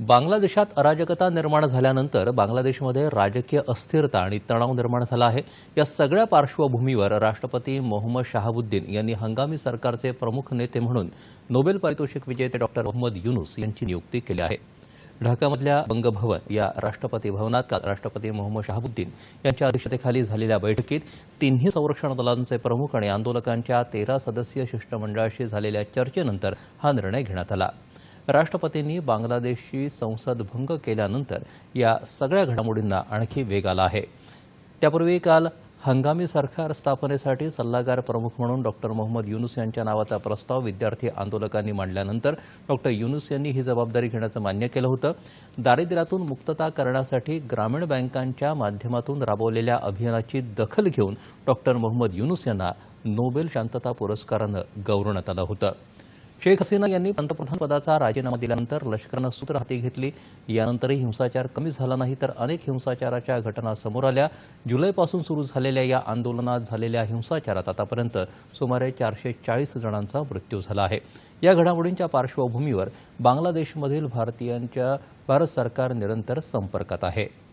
बांगलादेशात अराजकता निर्माण झाल्यानंतर बांगलादेशमध्ये राजकीय अस्थिरता आणि तणाव निर्माण झाला आहे. या सगळ्या पार्श्वभूमीवर राष्ट्रपती मोहम्मद शहाबुद्दीन यांनी हंगामी सरकारचे प्रमुख नेते म्हणून नोबेल पारितोषिक विजेते डॉक्टर मोहम्मद युनुस यांची नियुक्ती केली आहे. ढाकामधल्या बंगभवन या राष्ट्रपती भवनात काल राष्ट्रपती मोहम्मद शहाबुद्दीन यांच्या अध्यक्षतेखाली झालेल्या बैठकीत तिन्ही संरक्षण दलांचे प्रमुख आणि आंदोलकांच्या तेरा सदस्यीय शिष्टमंडळाशी झालेल्या चर्चेनंतर हा निर्णय घेण्यात आला. राष्ट्रपतींनी बांगलादेशची संसद भंग केल्यानंतर या सगळ्या घडामोडींना आणखी वेग आला आहे. त्यापूर्वी काल हंगामी सरकार स्थापनेसाठी सल्लागार प्रमुख म्हणून डॉक्टर मोहम्मद युनुस यांच्या नावाचा प्रस्ताव विद्यार्थी आंदोलकांनी मांडल्यानंतर डॉक्टर युनुस यांनी ही जबाबदारी घेण्याचं मान्य केलं होतं. दारिद्र्यातून मुक्तता करण्यासाठी ग्रामीण बँकांच्या माध्यमातून राबवलेल्या अभियानाची दखल घेऊन डॉक्टर मोहम्मद युनुस यांना नोबेल शांतता पुरस्कारानं गौरवण्यात आलं होतं. शेख हसीना यांनी पंतप्रधान पदाचा राजीनामा दिल्यानंतर लष्करानं सूत्र हाती घेतली. यानंतरही हिंसाचार कमी झाला नाही तर अनेक हिंसाचाराच्या घटना समोर आल्या. जुलैपासून सुरू झालेल्या या आंदोलनात झालेल्या हिंसाचारात आतापर्यंत सुमारे चारशे चाळीस जणांचा मृत्यू झाला आहे. या घडामोडींच्या पार्श्वभूमीवर बांगलादेशमधील भारतीयांच्या भारत सरकार निरंतर संपर्कात आहे.